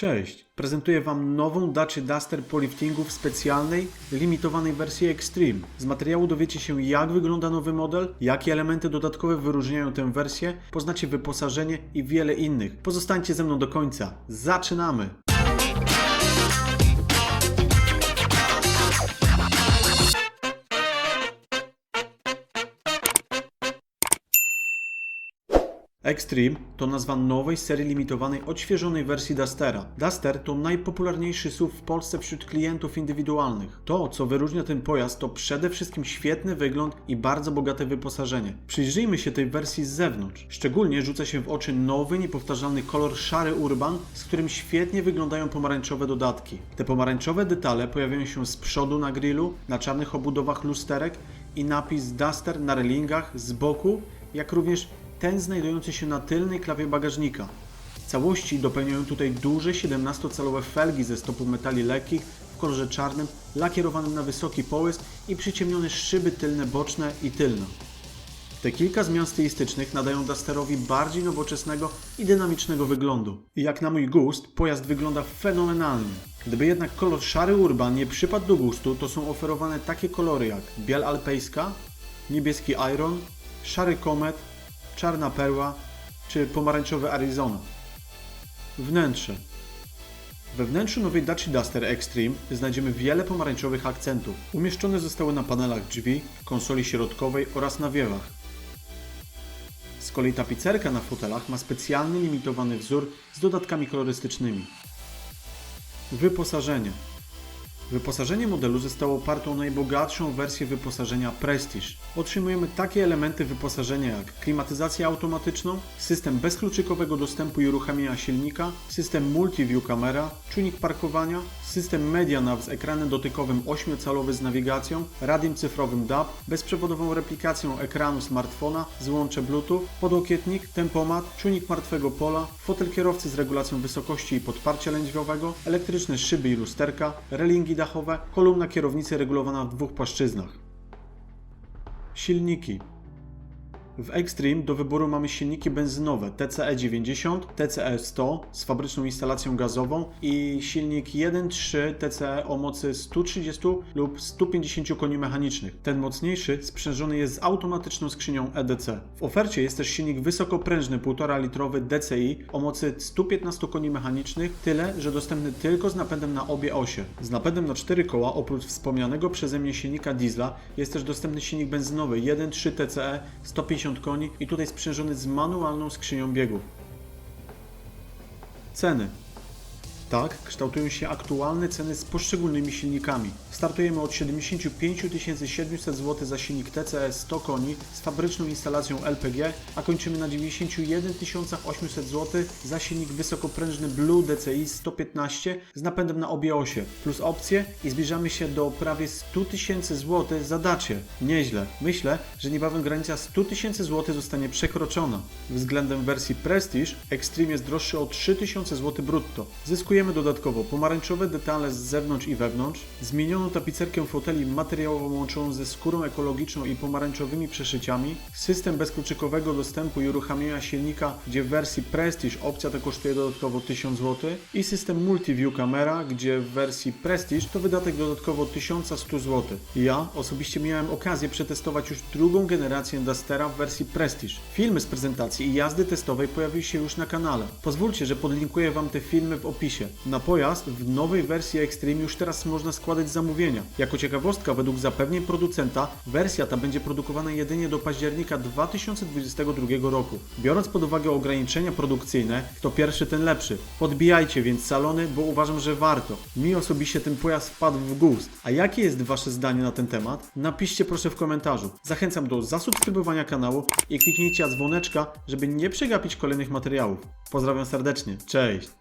Cześć, prezentuję Wam nową Dacia Duster po liftingu w specjalnej, limitowanej wersji Extreme. Z materiału dowiecie się jak wygląda nowy model, jakie elementy dodatkowe wyróżniają tę wersję, poznacie wyposażenie i wiele innych. Pozostańcie ze mną do końca. Zaczynamy! Extreme to nazwa nowej serii limitowanej odświeżonej wersji Dustera. Duster to najpopularniejszy SUV w Polsce wśród klientów indywidualnych. To, co wyróżnia ten pojazd, to przede wszystkim świetny wygląd i bardzo bogate wyposażenie. Przyjrzyjmy się tej wersji z zewnątrz. Szczególnie rzuca się w oczy nowy, niepowtarzalny kolor szary Urban, z którym świetnie wyglądają pomarańczowe dodatki. Te pomarańczowe detale pojawiają się z przodu na grillu, na czarnych obudowach lusterek i napis Duster na relingach z boku, jak również ten znajdujący się na tylnej klawie bagażnika. Całości dopełniają tutaj duże 17-calowe felgi ze stopu metali lekkich w kolorze czarnym, lakierowanym na wysoki połysk i przyciemnione szyby tylne boczne i tylne. Te kilka zmian stylistycznych nadają Dusterowi bardziej nowoczesnego i dynamicznego wyglądu. I jak na mój gust, pojazd wygląda fenomenalnie. Gdyby jednak kolor szary Urban nie przypadł do gustu, to są oferowane takie kolory jak biel alpejska, niebieski Iron, szary Komet, czarna perła czy pomarańczowy Arizona. Wnętrze. We wnętrzu nowej Dacia Duster Extreme znajdziemy wiele pomarańczowych akcentów. Umieszczone zostały na panelach drzwi, konsoli środkowej oraz na wiewach. Z kolei tapicerka na fotelach ma specjalny limitowany wzór z dodatkami kolorystycznymi. Wyposażenie. Wyposażenie modelu zostało oparte o najbogatszą wersję wyposażenia Prestige. Otrzymujemy takie elementy wyposażenia jak klimatyzację automatyczną, system bezkluczykowego dostępu i uruchamiania silnika, system Multi-View Camera, czujnik parkowania, system Media Nav z ekranem dotykowym 8-calowy z nawigacją, radiem cyfrowym DAB, bezprzewodową replikacją ekranu smartfona, złącze Bluetooth, podłokietnik, tempomat, czujnik martwego pola, fotel kierowcy z regulacją wysokości i podparcia lędźwiowego, elektryczne szyby i lusterka, relingi dachowe, kolumna kierownicy regulowana w dwóch płaszczyznach. Silniki. W Extreme do wyboru mamy silniki benzynowe TCE 90, TCE 100 z fabryczną instalacją gazową i silnik 1.3 TCE o mocy 130 lub 150 koni mechanicznych. Ten mocniejszy sprzężony jest z automatyczną skrzynią EDC. W ofercie jest też silnik wysokoprężny 1,5 litrowy DCI o mocy 115 koni mechanicznych, tyle że dostępny tylko z napędem na obie osie. Z napędem na 4 koła oprócz wspomnianego przeze mnie silnika diesla jest też dostępny silnik benzynowy 1.3 TCE 150 koni i tutaj sprzężony z manualną skrzynią biegów. Ceny. Tak, kształtują się aktualne ceny z poszczególnymi silnikami. Startujemy od 75 700 zł za silnik TCE 100 koni z fabryczną instalacją LPG, a kończymy na 91 800 zł za silnik wysokoprężny Blue DCI 115 z napędem na obie osie, plus opcje i zbliżamy się do prawie 100 tysięcy zł za dacie. Nieźle. Myślę, że niebawem granica 100 tysięcy zł zostanie przekroczona. Względem wersji Prestige Extreme jest droższy o 3000 zł brutto. Zyskujemy dodatkowo pomarańczowe detale z zewnątrz i wewnątrz, zmienioną tapicerkę foteli materiałową łączoną ze skórą ekologiczną i pomarańczowymi przeszyciami, system bezkluczykowego dostępu i uruchamiania silnika, gdzie w wersji Prestige opcja ta kosztuje dodatkowo 1000 zł i system Multi-View Camera, gdzie w wersji Prestige to wydatek dodatkowo 1100 zł. Ja osobiście miałem okazję przetestować już drugą generację Dustera w wersji Prestige. Filmy z prezentacji i jazdy testowej pojawiły się już na kanale. Pozwólcie, że podlinkuję Wam te filmy w opisie. Na pojazd w nowej wersji Extreme już teraz można składać zamówienia. Jako ciekawostka, według zapewnień producenta, wersja ta będzie produkowana jedynie do października 2022 roku. Biorąc pod uwagę ograniczenia produkcyjne, kto pierwszy, ten lepszy. Podbijajcie więc salony, bo uważam, że warto. Mi osobiście ten pojazd wpadł w gust. A jakie jest Wasze zdanie na ten temat? Napiszcie proszę w komentarzu. Zachęcam do zasubskrybowania kanału i kliknijcie dzwoneczka, żeby nie przegapić kolejnych materiałów. Pozdrawiam serdecznie. Cześć!